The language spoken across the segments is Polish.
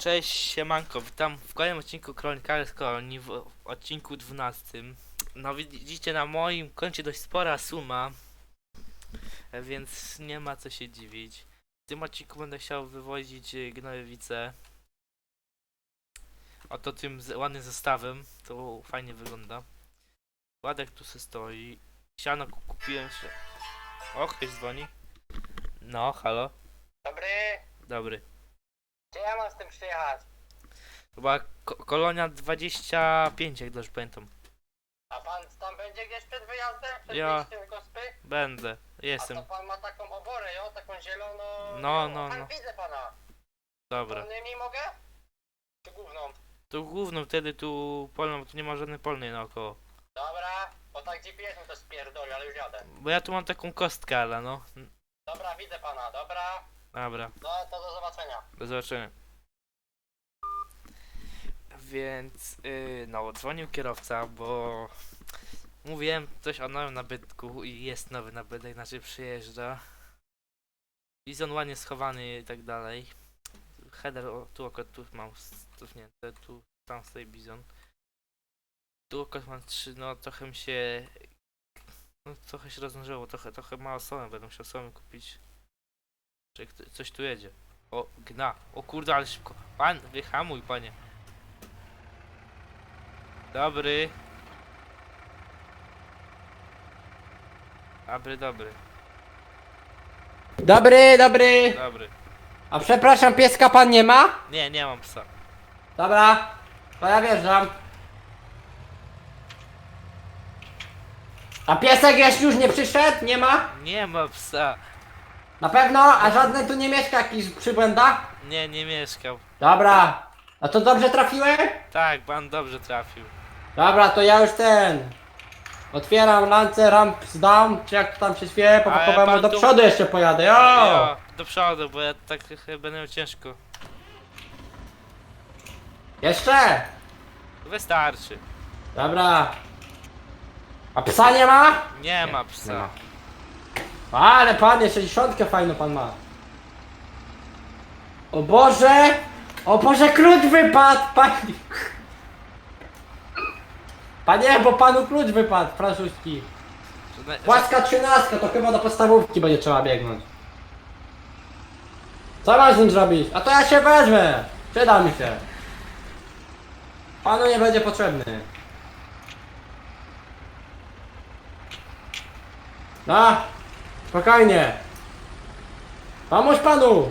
Cześć, siemanko, witam w kolejnym odcinku Kronikarz z Kolonii, w odcinku 12. No widzicie, na moim koncie dość spora suma, e, więc nie ma co się dziwić. W tym odcinku będę chciał wywozić e, gnojowice. Oto tym ładnym zestawem, to fajnie wygląda. Ładek tu se stoi. Siano ku- kupiłem się. O, ktoś dzwoni. No, halo, Dobry, dobry. Gdzie ja mam z tym przyjechać? Chyba ko kolonia 25, jak dobrze pamiętam. A pan tam będzie gdzieś przed wyjazdem? Przed Ja. wyjściem gospy? Będę, A jestem. to pan ma taką oborę, jo? Taką zieloną... No, no, Pan no. widzę pana. Dobra. Polnymi mogę? Czy główną? Tu główną wtedy tu polną, bo tu nie ma żadnej polnej naokoło. Dobra, bo tak GPS mi to spierdoli, ale już jadę. Bo ja tu mam taką kostkę, ale no. Dobra, widzę pana, dobra. Dobra, No to do zobaczenia. do zobaczenia. Więc, yy, no, dzwonił kierowca, bo mówiłem coś o nowym nabytku i jest nowy nabytek, znaczy przyjeżdża. Bizon ładnie schowany i tak dalej. Header, o, tu akurat tu mam stufnięte, tu tam stoi bizon. Tu akurat mam trzy, no trochę mi się... No trochę się rozmnożyło, trochę, trochę mało somy, będę musiał somy kupić. Czy coś tu jedzie. O, gna. O kurde, ale szybko. Pan, wyhamuj, panie. Dobry. Dobry, dobry, Dobry, dobry. dobry. A przepraszam, pieska pan nie ma? Nie, nie mam psa. Dobra, to ja wjeżdżam. A piesek jeszcze już nie przyszedł? Nie ma? Nie ma psa. Na pewno? A żadny tu nie mieszka jakiś przybłęda? Nie, nie mieszkał. Dobra. A to dobrze trafiłem? Tak, pan dobrze trafił. Dobra, to ja już ten. Otwieram lance, ramps down, czy jak to tam się po Ale pokowemu pan do tu- przodu jeszcze pojadę, jo! Jo, do przodu, bo ja tak chyba będę miał ciężko. Jeszcze! Wystarczy. Dobra. A psa nie ma? Nie, ma nie psa. Ale pan, jeszcze dziesiątkę fajną pan ma. O Boże! O Boże, klucz wypadł! Pan... Panie, bo panu klucz wypadł, francuski. Płaska trzynastka, to chyba do podstawówki będzie trzeba biegnąć. Co mam z nim zrobić? A to ja się wezmę! Przyda mi się. Panu nie będzie potrzebny. No, spokojnie. Pomóż panu!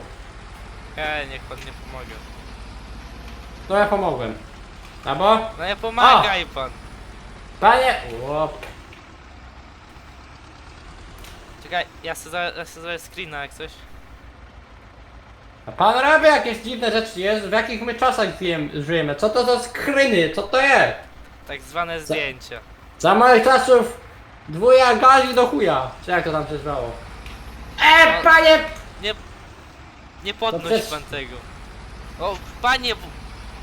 Hej, niech pan nie pomoże. To ja pomogłem. A bo? No ja pomagaj pan. Panie! Łop. Czekaj, ja sobie za- ja sobie zrobię screena jak coś. A pan robi jakieś dziwne rzeczy, jest? W jakich my czasach żyjemy- żyjemy? Co to za skryny? Co to jest? Tak zwane zdjęcia. Za moich czasów dwuja gali do chuja. Czy jak to tam się zwało? E, panie! Nie, nie podnoś przecież- pan tego. O, panie, bo,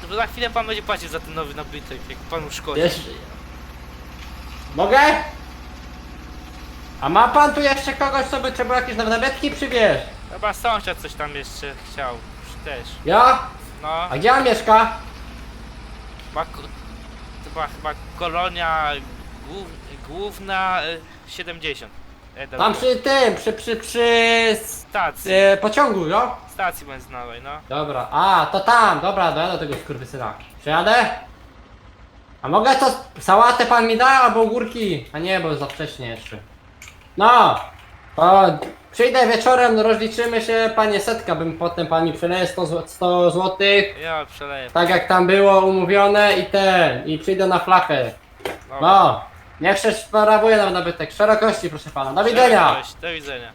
to za chwilę pan będzie płacił za ten nowy nabytek, jak panu szkodzi. Jeszcze... Mogę? A ma pan tu jeszcze kogoś, co by trzeba jakieś nabytki przywieźć? Chyba sąsiad coś tam jeszcze chciał. Też. Ja? No, A gdzie on mieszka? chyba, ko- chyba kolonia głów, główna y, 70. E, dobra. Tam przy tym, przy, przy, przy... Stacji. E, pociągu, no? Stacji benzynowej, no. Dobra, a, to tam, dobra, dojadę do tego skurwysyna. Przejadę? A mogę to, sałatę pan mi da, albo ogórki? A nie, bo za wcześnie jeszcze. No, to przyjdę wieczorem, rozliczymy się, panie setka, bym potem pan mi przyniósł 100, zł- 100 złotych, Ja przeleję. tak jak tam było umówione i ten, i przyjdę na flachę. Dobra. No, niech się sprawuje nam nabytek, szerokości proszę pana, do widzenia! Cześć, Do widzenia.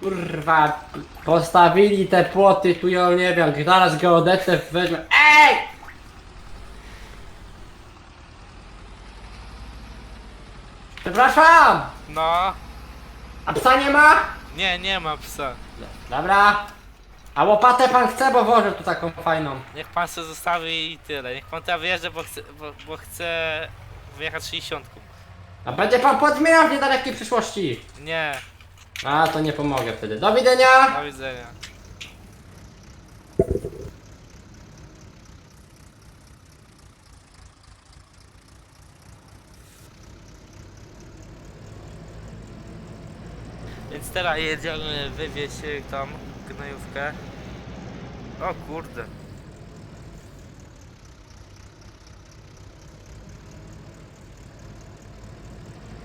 Kurwa, postawili te płoty, tu ja nie wiem, zaraz geodetę weźmie. EJ! Przepraszam! No. A psa nie ma? Nie, nie ma psa. Dobra. A łopatę pan chce, bo włożę tu taką fajną. Niech pan sobie zostawi i tyle. Niech pan teraz wyjeżdża, bo chce, bo, bo chce wyjechać 60. A będzie pan podmieniał w niedalekiej przyszłości. Nie, A, to nie pomogę wtedy. Do widzenia! do widzenia. Więc teraz jedziemy wywieźć e, tam gnojówkę. O kurde.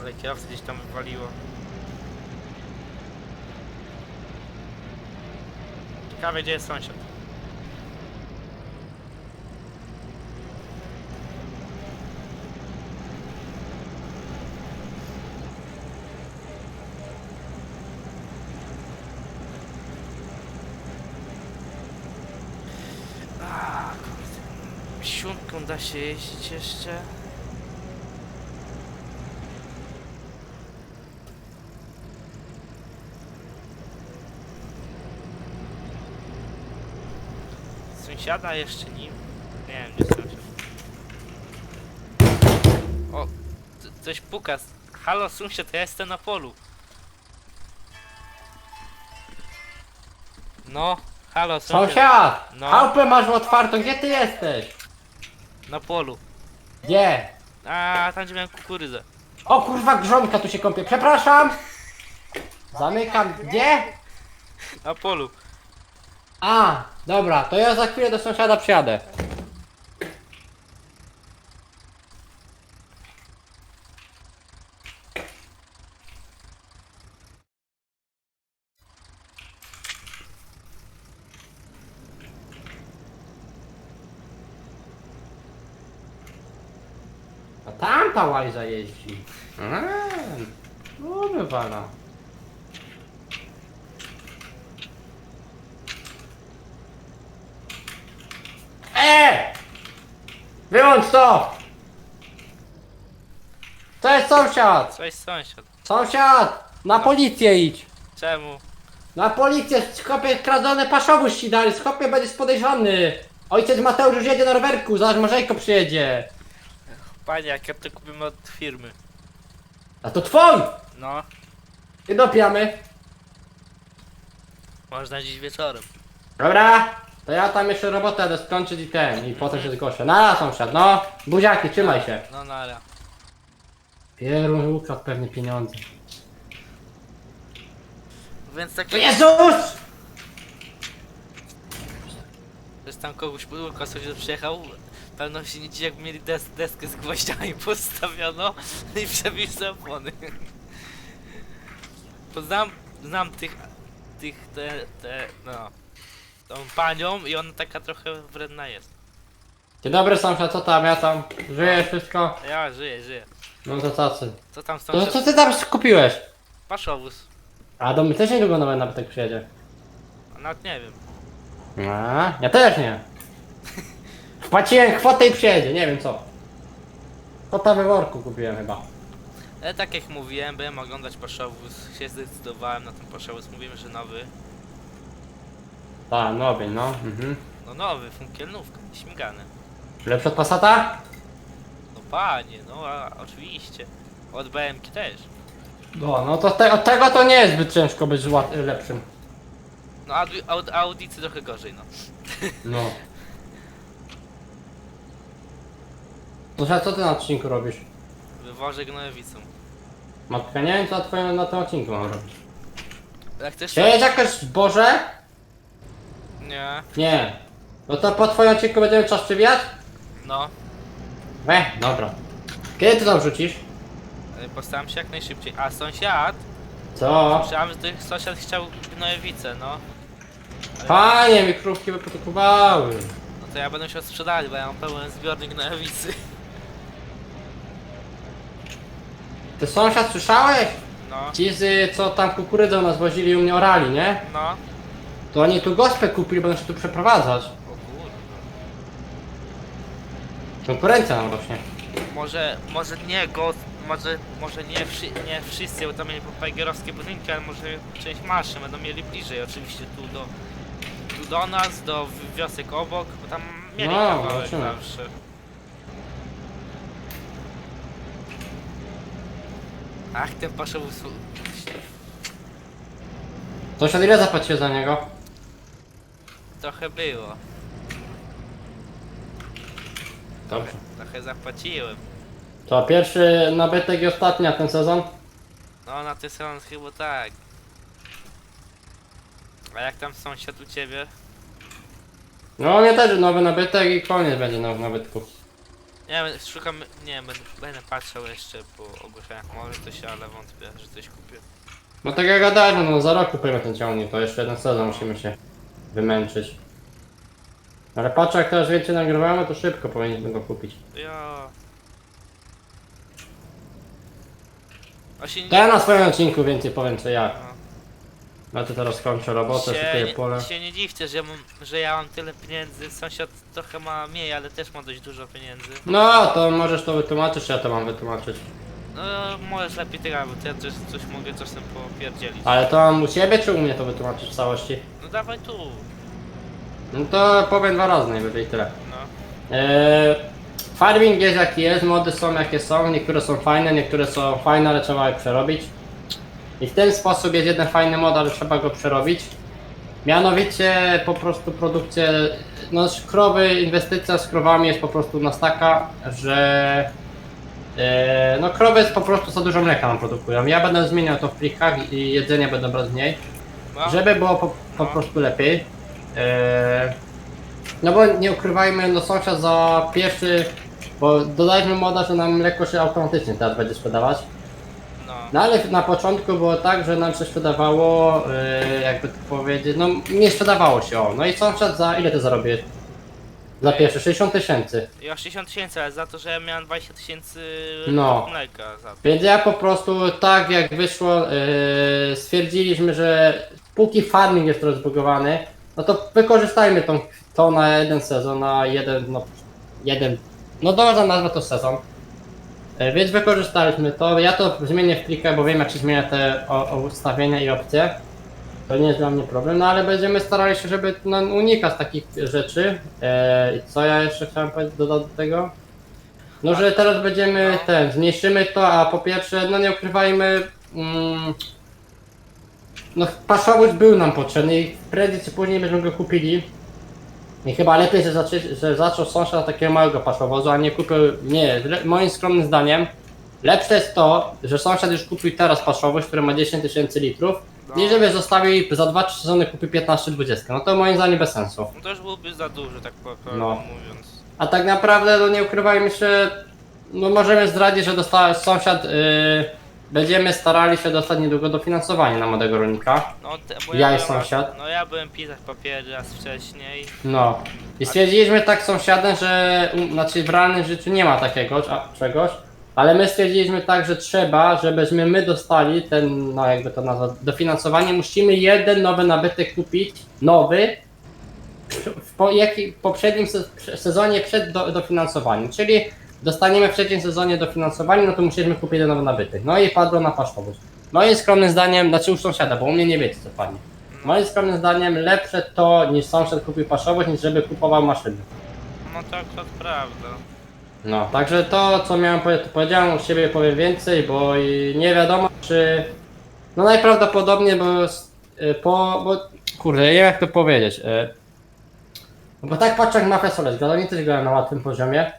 Ale kierowcę gdzieś tam wywaliło. Ciekawe gdzie jest sąsiad. Da się jeździć jeszcze. Sąsiada jeszcze nim. Nie wiem, gdzie sąsiad. O, coś puka. Halo sąsiad, ja jestem na polu. No, halo sąsiad. Sąsiad! No. Chałupę masz otwartą, gdzie ty jesteś? Na polu. Gdzie? A, tam gdzie miałem kukurydzę. O kurwa, grządka tu się kąpie. Przepraszam! Zamykam. Gdzie? Na polu. A, dobra, to ja za chwilę do sąsiada przyjadę. A tamta łajza jeździ. Eee, lubię pana. E! Wyłącz to! To jest sąsiad! Cześć sąsiad. Sąsiad! Na policję idź! Czemu? Na policję! Skopie kradzione paszowóz ci dali! Skopie będziesz podejrzany! Ojciec Mateusz już jedzie na rowerku, zaraz Marzejko przyjedzie! Panie, jak ja to kupimy od firmy. A to twój! No, Nie dopiamy! można dziś wieczorem. Dobra! To ja tam jeszcze robotę jadę skończyć i ten, i potem się zgłoszę. Na sąsiad, no! Buziaki, trzymaj się! No, no, ale. Pierun ukradł pewnie pieniądze. Więc tak Jezus! Że tam kogoś podłóżka sąsiad przyjechał. Pewno się nie dziwi, jak mieli des deskę z gwoździami postawiono i przebił sobie opony. Bo znam, znam tych, tych, te, te, no, tą panią i ona taka trochę wredna jest. Dzień dobry sąsiad, co tam, ja tam? Żyjesz wszystko? Ja żyję, żyję. No to tacy. Co tam z To co ty tam kupiłeś? Paszowóz? A do mnie też niedługo nowy nabytek przyjedzie. A Nawet nie wiem. A, ja też nie. Wpłaciłem kwotę i przyjedzie, nie wiem co. Kwota we worku kupiłem chyba. Ale tak jak mówiłem, byłem oglądać paszowóz, się zdecydowałem na ten paszowóz, mówiłem, że nowy. Tak, nowy, no. Mhm. No nowy, funkielnówka, śmigany. Lepszy od Passata? No panie, no a, oczywiście. Od BMK też. No, no to te, od tego to nie jest zbyt ciężko być łat, lepszym. No Audi, Aud, Audicy trochę gorzej, no. No. Sąsiad, co ty na odcinku robisz? Wywożę gnojowicą. Matka, nie wiem co na twoim, na tym odcinku mam robić. Jak chcesz... Czy jest jakieś zboże? Nie. Nie. No to po twoim odcinku będziemy czas przybijać? No. We, dobra. Kiedy ty tam wrzucisz? e, Postaram się jak najszybciej. A sąsiad? Co? Słyszałem, że ten sąsiad chciał gnojowicę, no. Panie, mi krówki wyprodukowały. No to ja będę musiał sprzedać, bo ja mam pełen zbiornik gnojowicy. Ty sąsiad słyszałeś? No. Ci z, co tam kukurydzą nas wozili u mnie orali, nie? No. To oni tu gospę kupili, będą się tu przeprowadzać. O kurde. Konkurencja nam rośnie. Może, może nie go, może, może nie, wszy, nie wszyscy, bo tam mieli papajgerowskie budynki, ale może część maszyn będą mieli bliżej, oczywiście tu do, tu do nas, do wi- wiosek obok, bo tam mieli No, kawałek zobaczymy. zawsze. Ach, ten paszowóz... Sąsiad ile zapłacił za niego? Trochę było, Dobrze. trochę zapłaciłem. To pierwszy nabytek i ostatni na ten sezon? No na ten sezon chyba tak. A jak tam sąsiad u ciebie? No mnie też nowy nabytek i koniec będzie nowy nabytków. Nie wiem, szukam, nie wiem, będę, będę patrzał jeszcze po ogłoszeniach, może coś, ale wątpię, że coś kupię. No tak jak gadałem, no za rok kupujemy ten ciągnik, to jeszcze jeden sezon musimy się wymęczyć. Ale patrzę jak teraz więcej nagrywamy, to szybko powinniśmy go kupić. Ja. A się nie... To ja na swoim odcinku więcej powiem co jak. No. No to teraz kończę robotę, szykuję się, pole. nie, się nie dziwcie, że, ja mam, że ja mam tyle pieniędzy, sąsiad trochę ma mniej, ale też ma dość dużo pieniędzy. No to możesz to wytłumaczyć, czy ja to mam wytłumaczyć. No możesz lepiej tego, bo to ja też coś mogę czasem popierdzielić. Ale to mam u ciebie, czy u mnie to wytłumaczyć w całości? No dawaj tu, No to powiem dwa razy najwyżej tyle. no. Eee, farming jest jaki jest, mody są jakie są, niektóre są fajne, niektóre są fajne, ale trzeba je przerobić. I w ten sposób jest jeden fajny mod, ale trzeba go przerobić. Mianowicie po prostu produkcja, no krowy, inwestycja z krowami jest po prostu nas taka, że e, no krowy jest po prostu za dużo mleka nam produkują. Ja będę zmieniał to w plikach i jedzenia będę brać mniej. no. Żeby było po, po No. prostu lepiej. Eee, no bo nie ukrywajmy, no sąsiad za pierwszy, bo dodaliśmy moda, że nam mleko się automatycznie teraz będzie sprzedawać. no. No ale na początku było tak, że nam się sprzedawało, eee, jakby to powiedzieć, no nie sprzedawało się o. No i sąsiad za ile ty zarobiłeś? Za pierwsze 60 tysięcy. Ja 60 tysięcy, ale za to, że ja miałem 20 tysięcy No. mleka za to. Więc ja po prostu tak jak wyszło, eee, stwierdziliśmy, że póki farming jest rozbugowany, no to wykorzystajmy tą, to na jeden sezon, na jeden, no jeden, no dobra nazwę to sezon. E, Więc wykorzystaliśmy to, ja to zmienię w plikach, bo wiem jak się zmienia te o, o ustawienia i opcje. To nie jest dla mnie problem, no ale będziemy starali się, żeby no, unikać takich rzeczy. E, I co ja jeszcze chciałem powiedzieć, dodać do tego? No, że teraz będziemy ten, zmniejszymy to, a po pierwsze, no nie ukrywajmy, mm, no paszowość był nam potrzebny i prędzej czy później będziemy go kupili. I chyba lepiej, że, zaczę, że zaczął sąsiad takiego małego paszowozu, a nie kupił, nie, moim skromnym zdaniem, lepsze jest to, że sąsiad już kupił teraz paszowość, która ma 10 tysięcy litrów, No. niż żeby zostawił za 2-3 sezony kupił 15-20. No to moim zdaniem bez sensu. No to już byłoby za dużo, tak po, po No. mówiąc. A tak naprawdę, no nie ukrywajmy się, no możemy zdradzić, że dostał sąsiad, yy, będziemy starali się dostać niedługo dofinansowanie na młodego rolnika. No, te, bo Ja i byłem- sąsiad. No ja byłem pisać papiery raz wcześniej. No. I stwierdziliśmy tak z sąsiadem, że znaczy w realnym życiu nie ma takiego a, czegoś, ale my stwierdziliśmy tak, że trzeba, żebyśmy my dostali ten, no jakby to nazwać, dofinansowanie, musimy jeden nowy nabytek kupić, nowy, w po, jaki, poprzednim se, sezonie przed do, dofinansowaniem, czyli dostaniemy w trzecim sezonie dofinansowanie, no to musieliśmy kupić jeden nowy nabytek. No i padło na paszpowość. Moim skromnym zdaniem, znaczy u sąsiada, bo u mnie nie wiecie co padnie. Moim skromnym zdaniem lepsze to niż sąsiad kupił paszowość, niż żeby kupował maszyny. No tak, to prawda. No, także to co miałem powiedzieć, to powiedziałem, u siebie powiem więcej, bo i nie wiadomo czy... No najprawdopodobniej, bo... s- y, po... bo... Kurde, nie wiem jak to powiedzieć. y, Bo tak patrzę jak Mafia Soles, oni też grają na łatwym poziomie.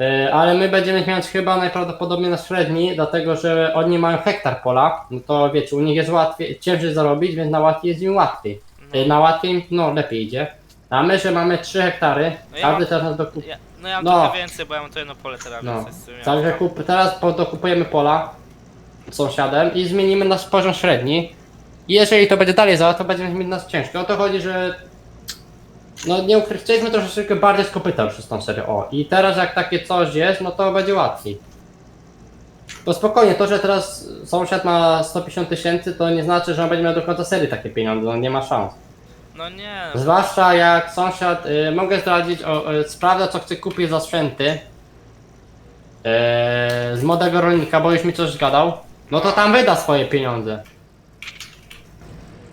Y, Ale my będziemy mieć chyba najprawdopodobniej na średni, dlatego że oni mają hektar pola, no to wiecie, u nich jest łatwiej, ciężej zarobić, więc na łatwiej jest im łatwiej. No, Y, Na łatwiej, no lepiej idzie. A my, że mamy 3 hektary, No ja każdy mam- teraz nas dokup... ja, no ja mam No. trochę więcej, bo ja mam to jedno pole teraz, No. więc jest kup, teraz po, dokupujemy pola z sąsiadem i zmienimy nasz poziom średni. I jeżeli to będzie dalej za, to będziemy mieć nas ciężko. O to chodzi, że no nie ukry... chcieliśmy troszeczkę bardziej z kopyta przez tą serię. O, i teraz jak takie coś jest, no to będzie łatwiej. To spokojnie, to, że teraz sąsiad ma 150 tysięcy, to nie znaczy, że on będzie miał do końca serii takie pieniądze, no nie ma szans. No nie, Zwłaszcza jak sąsiad, y, mogę zdradzić, o, y, sprawdza co chce kupić za sprzęty y, z młodego rolnika, bo już mi coś gadał, no to tam wyda swoje pieniądze.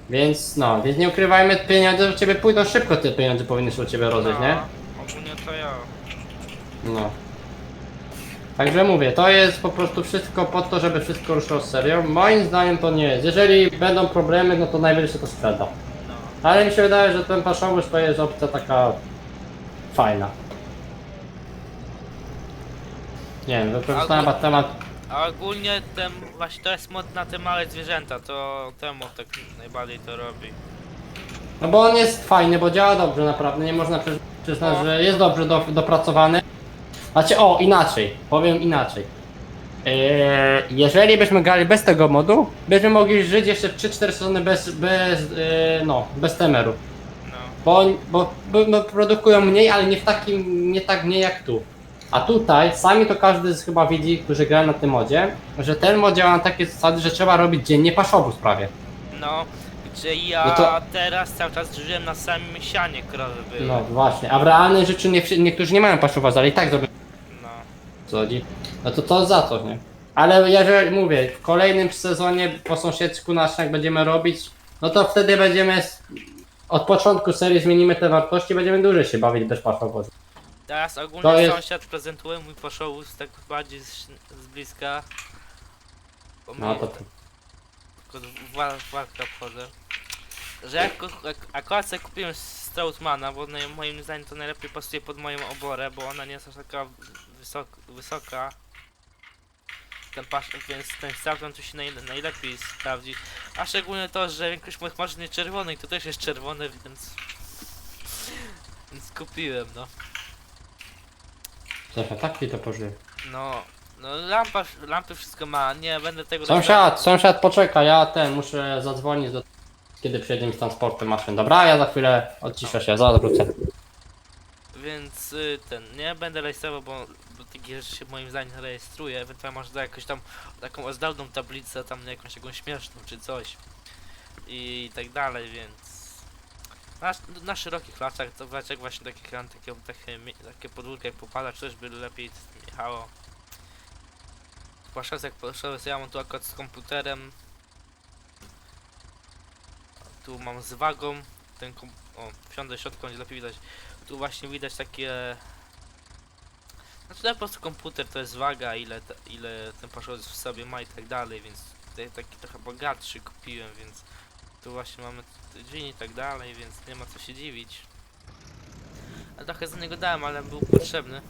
Więc no, więc nie ukrywajmy, pieniądze u ciebie pójdą szybko, te pieniądze powinny się u ciebie rozejść, nie? No, ogólnie to ja. No. Także mówię, to jest po prostu wszystko po to, żeby wszystko ruszyło z serią. Moim zdaniem to nie jest. Jeżeli będą problemy, no to najwyżej się to sprzeda. Ale mi się wydaje, że ten paszowość to jest opcja taka fajna. Nie wiem, wykorzystałem Albo- temat. A ogólnie ten, właśnie to jest mod na te małe zwierzęta, to temu tak najbardziej to robi. No bo on jest fajny, bo działa dobrze naprawdę, nie można przy- przyznać, No. że jest dobrze do, dopracowany. Znaczy, o, inaczej, powiem inaczej. Eee, jeżeli byśmy grali bez tego modu, byśmy mogli żyć jeszcze w 3-4 sezony bez, bez, eee, no, bez temeru. No. Bo, bo, bo, bo produkują mniej, ale nie w takim, nie tak mniej jak tu. A tutaj, sami to każdy z chyba widzi, którzy grają na tym modzie, że ten mod działa na takie zasady, że trzeba robić dziennie paszowóz prawie. No, gdzie ja No to- teraz cały czas żyłem na samym sianie krowy były. No właśnie, a w realnym życiu nie, wszy- niektórzy nie mają paszowoza, ale i tak zrobią. Co chodzi. No to to za to, nie? Ale jeżeli mówię, w kolejnym sezonie po sąsiedzku nasz jak będziemy robić, no to wtedy będziemy od początku serii zmienimy te wartości, będziemy dłużej się bawić bez paszowozu. Teraz ogólnie To jest- sąsiad prezentuje mój poszowóz tak bardziej z, z bliska. Bo No to tylko wa- w walkę wchodzę. Że jak, jak akurat sobie kupiłem Strautmana, bo moim zdaniem to najlepiej pasuje pod moją oborę, bo ona nie jest aż taka wysok, wysoka. Ten pasz, więc ten Strautman tu się naj, najlepiej sprawdzi. A szczególnie to, że większość moich maszyn jest czerwonych, to też jest czerwone, więc... Więc kupiłem, no. Zawsze tak to pożyje. No, no lampa, lampy wszystko ma, nie będę tego Sąsiad, sąsiad poczeka, ja ten muszę zadzwonić do kiedy przyjedzie mi z transportem maszyn. Dobra, ja za chwilę odciszę się, zaraz wrócę. Więc y, ten, nie będę rejestrował, bo, bo takie się moim zdaniem rejestruje, ewentualnie może da jakąś tam taką ozdobną tablicę, tam jakąś taką śmieszną czy coś. I tak dalej, więc na, na szerokich laczach, to raczej właśnie takie, takie, takie, podwórko jak popada, czy coś by lepiej jechało. Zwłaszcza jak poszedłem, ja mam tu akurat z komputerem. Tu mam z wagą, ten kom... o, wsiądę środką, będzie lepiej widać. Tu właśnie widać takie... Znaczy to po prostu komputer to jest waga, ile, te, ile ten paszowiec w sobie ma i tak dalej, więc tutaj taki trochę bogatszy kupiłem, więc tu właśnie mamy drzwi i tak dalej, więc nie ma co się dziwić. A trochę za niego dałem, ale był potrzebny.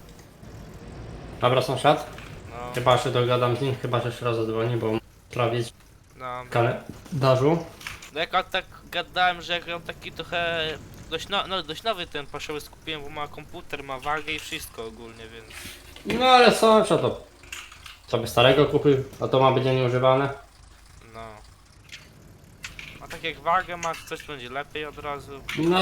Dobra sąsiad, No, chyba się dogadam z nim, chyba że jeszcze raz zadzwoni, bo muszę sprawdzić no. kalendarzu. No jak ja tak gadałem, że jak on taki trochę dość, no, no, dość nowy ten paszowiec kupiłem, bo ma komputer, ma wagę i wszystko ogólnie, więc... No ale sąsiad to sobie starego kupił, a to ma być nieużywane. No. A tak jak wagę masz, coś będzie lepiej od razu. No,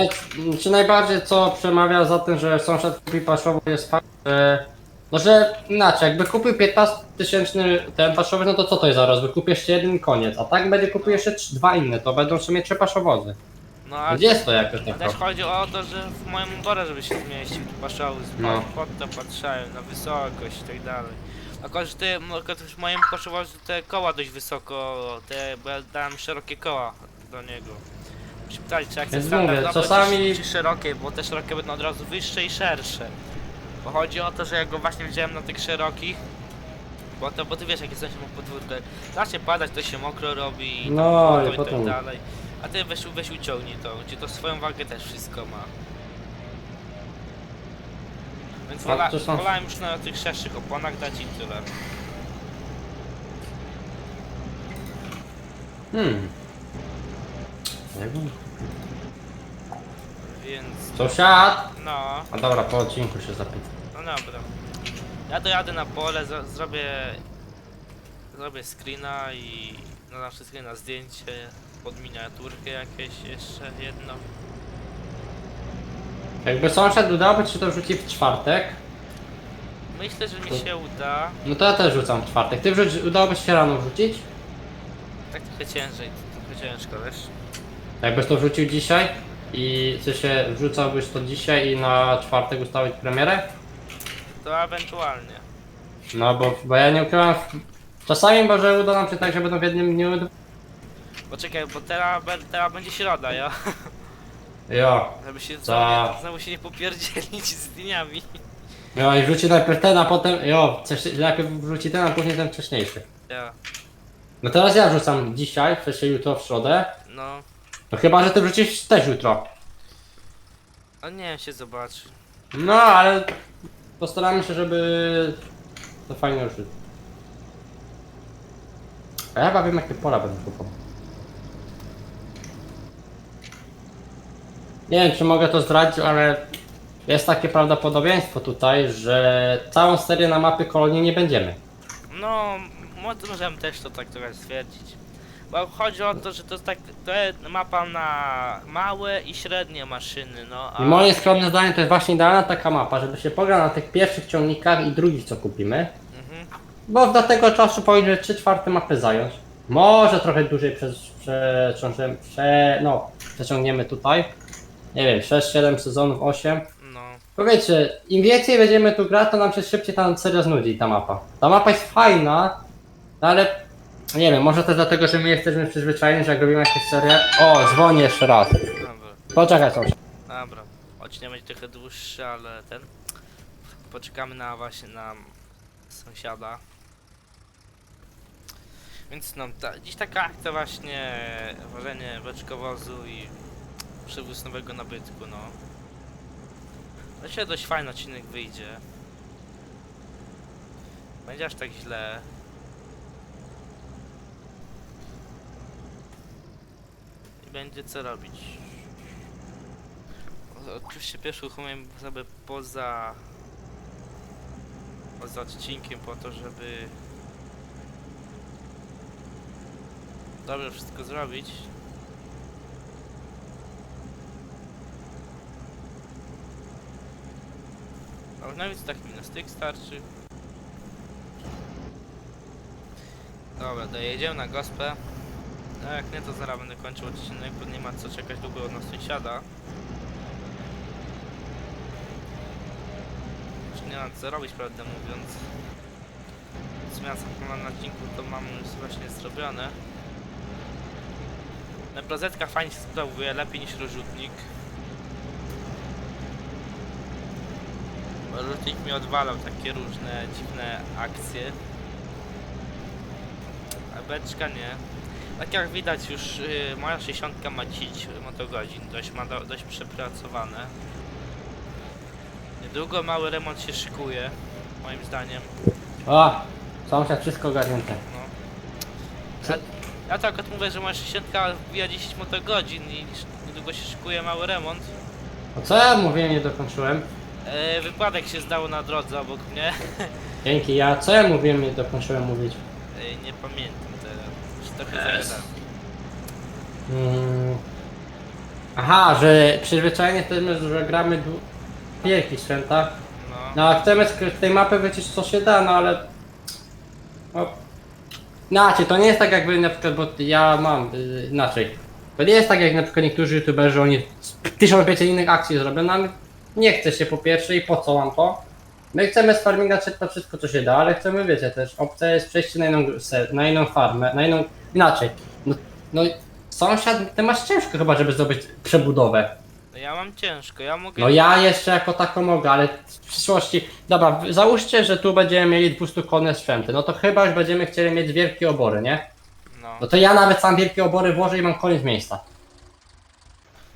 czy najbardziej co przemawia za tym, że sąsiad kupi paszowy jest fakt, że... No, że inaczej, jakby kupił 15 tysięczny ten paszowy, no to co to jest zaraz? Wykupię jeszcze jeden koniec, a tak będzie kupił jeszcze dwa inne, to będą w sumie trzy paszowozy. No a Gdzie jest to jakoś a tak? też chodzi o to, że w moją borę, żeby się zmieścił, tu paszowy, No. no. pod to patrzałem, na wysokość i tak dalej. Akurat, że te, no, akurat w moim paszowozie te koła dość wysoko, te, bo ja dałem szerokie koła do niego. Się pytali, czy jak Więc mówię, standardowe, czasami- czy, czy szerokie, bo te szerokie będą od razu wyższe i szersze. Bo chodzi o to, że ja go właśnie widziałem na tych szerokich, bo to, bo ty wiesz, jakie są się podwórko. Zacznie padać, to się mokro robi i, No, tam, i i tak potem- dalej. A ty weź, weź uciągnij to, gdzie to swoją wagę też wszystko ma. Więc wola, to są- wolałem już na tych szerszych oponach dać i tyle. Hmm. Nie wiem. Więc Sąsiad! no, A dobra, po odcinku się zapytam. no dobra. Ja dojadę na pole, zro- zrobię zrobię screena i no, na nasze screena zdjęcie pod miniaturkę jakieś jeszcze jedno. Jakby sąsiad udałoby ci się to wrzucić w czwartek, Myślę, że mi się uda. no to ja też rzucam w czwartek. Ty wrzuć, udałoby ci się rano wrzucić? Tak trochę ciężej, trochę ciężko, wiesz? Jakbyś to wrzucił dzisiaj i w sensie wrzucałbyś to dzisiaj i na czwartek ustawić premierę? To ewentualnie. No bo, bo ja nie ukrywam. Czasami może uda nam się tak, że będą w jednym dniu. Poczekaj, bo teraz, be- teraz będzie środa, ja? Jo. Żeby się Za- znowu, znowu się nie popierdzielić z dniami. Jo i wrzuci najpierw ten, a potem. Jo, najpierw wrzuci ten, a później ten wcześniejszy. Ja, No teraz ja wrzucam dzisiaj, w sensie jutro w środę. no. No chyba, że ty wrzucisz też jutro. A nie wiem, się zobaczy. No ale postaramy się, żeby to fajnie ruszyć. A ja chyba wiem jakie pola będę kupował. Nie wiem, czy mogę to zdradzić, ale jest takie prawdopodobieństwo tutaj, że całą serię na mapy kolonii nie będziemy. No, mo- możemy też to tak trochę stwierdzić. Bo chodzi o to, że to jest tak, to jest mapa na małe i średnie maszyny, no a... I moje skromne zdanie to jest właśnie idealna taka mapa, żeby się pograć na tych pierwszych ciągnikach i drugich, co kupimy. Mhm. Bo do tego czasu powinny 3 czwarte mapy zająć. Może trochę dłużej przez, przeciążemy, prze, no, przeciągniemy tutaj. Nie wiem, 6-7 sezonów, 8. No, Powiedzcie, im więcej będziemy tu grać, to nam się szybciej ta seria znudzi, ta mapa. Ta mapa jest fajna, no ale nie wiem, może to dlatego, że my jesteśmy przyzwyczajeni, że jak robimy jakąś serię... O, dzwonię jeszcze raz. dobra, Poczekaj sąsiad. dobra. Odcinek będzie trochę dłuższy, ale ten... Poczekamy na właśnie na sąsiada. Więc no, ta, dziś taka akcja właśnie, ważenie beczkowozu i przywóz nowego nabytku, no. Myślę, dość fajny odcinek wyjdzie. Będzie aż tak źle. I będzie co robić. Oczywiście pierwszy uruchomiłem sobie poza poza odcinkiem po to, żeby dobrze wszystko zrobić. No więc tak mi na styk starczy. Dobra, dojedziemy na gospę. No jak nie, to zaraz będę kończył odcinek, bo nie ma co czekać długo na sąsiada. Już nie ma co robić, prawdę mówiąc. Zmian na odcinku to mam już właśnie zrobione. Prezetka fajnie się sprawuje, lepiej niż rozrzutnik. Rozrzutnik mi odwalał takie różne dziwne akcje. A beczka nie. Tak jak widać już y, moja 60 ma 10 motogodzin, dość, ma do, dość przepracowane. Niedługo mały remont się szykuje, moim zdaniem. O, sąsiad wszystko ogarnięte. No. Ja, ja tak akurat mówię, że moja 60 wbija 10 motogodzin i niedługo się szykuje mały remont. O co ja mówiłem, nie dokończyłem? E, wypadek się zdało na drodze obok mnie. Dzięki, ja co ja mówiłem, nie dokończyłem mówić? E, nie pamiętam teraz. Już trochę zagadałem. Mm. Aha, że przyzwyczajenie jesteśmy, że gramy dwu- wielki święta. No. No a chcemy z z tej mapy wyciąć co się da, no ale... No, inaczej, to nie jest tak jakby na przykład, bo ja mam y, inaczej. To nie jest tak jak na przykład niektórzy youtuberzy, oni 1500 innych akcji zrobią, no ale nie chce się po pierwsze i po co mam to? My chcemy z farminga czerpać wszystko co się da, ale chcemy, wiecie, też opcja jest przejście na inną, na inną farmę, na inną... Inaczej. No, no sąsiad, ty masz ciężko chyba, żeby zrobić przebudowę. no ja mam ciężko, ja mogę... No ja jeszcze jako tako mogę, ale w przyszłości. Dobra, załóżcie, że tu będziemy mieli 200 konne sprzęty. No to chyba już będziemy chcieli mieć wielkie obory, nie? No. No to ja nawet sam wielkie obory włożę i mam koniec miejsca.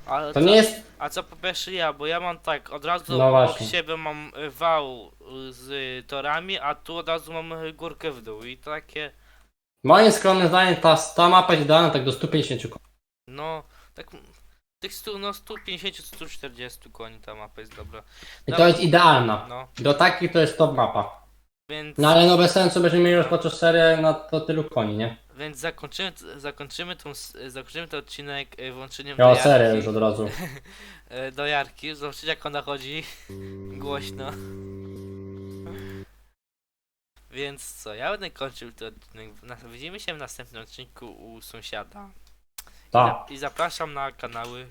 Ale To co, nie jest. A co po pierwsze ja, bo ja mam tak, od razu No obok właśnie. siebie mam y, wał y, z y, torami, a tu od razu mam y, górkę w dół i takie... Moim skromnym zdaniem ta, ta mapa jest idealna tak do 150 koni. No, tak... Tych 100, no 150-140 koni ta mapa jest dobra. I No. to jest idealna. No, Do takich to jest top mapa. więc... No ale no bez sensu będziemy mieli rozpocząć serię na to tylu koni, nie? Więc zakończymy, zakończymy, tą, zakończymy ten odcinek y, włączeniem Ja do serię już od razu. Y, Do Jarki, zobaczycie jak ona chodzi głośno. Więc co, ja będę kończył ten odcinek. Widzimy się w następnym odcinku u sąsiada. Tak. I zapraszam na kanały.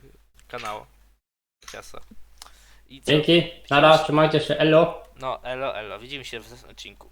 I co? Dzięki. Nara, trzymajcie się, elo. No, elo, elo. Widzimy się w następnym odcinku.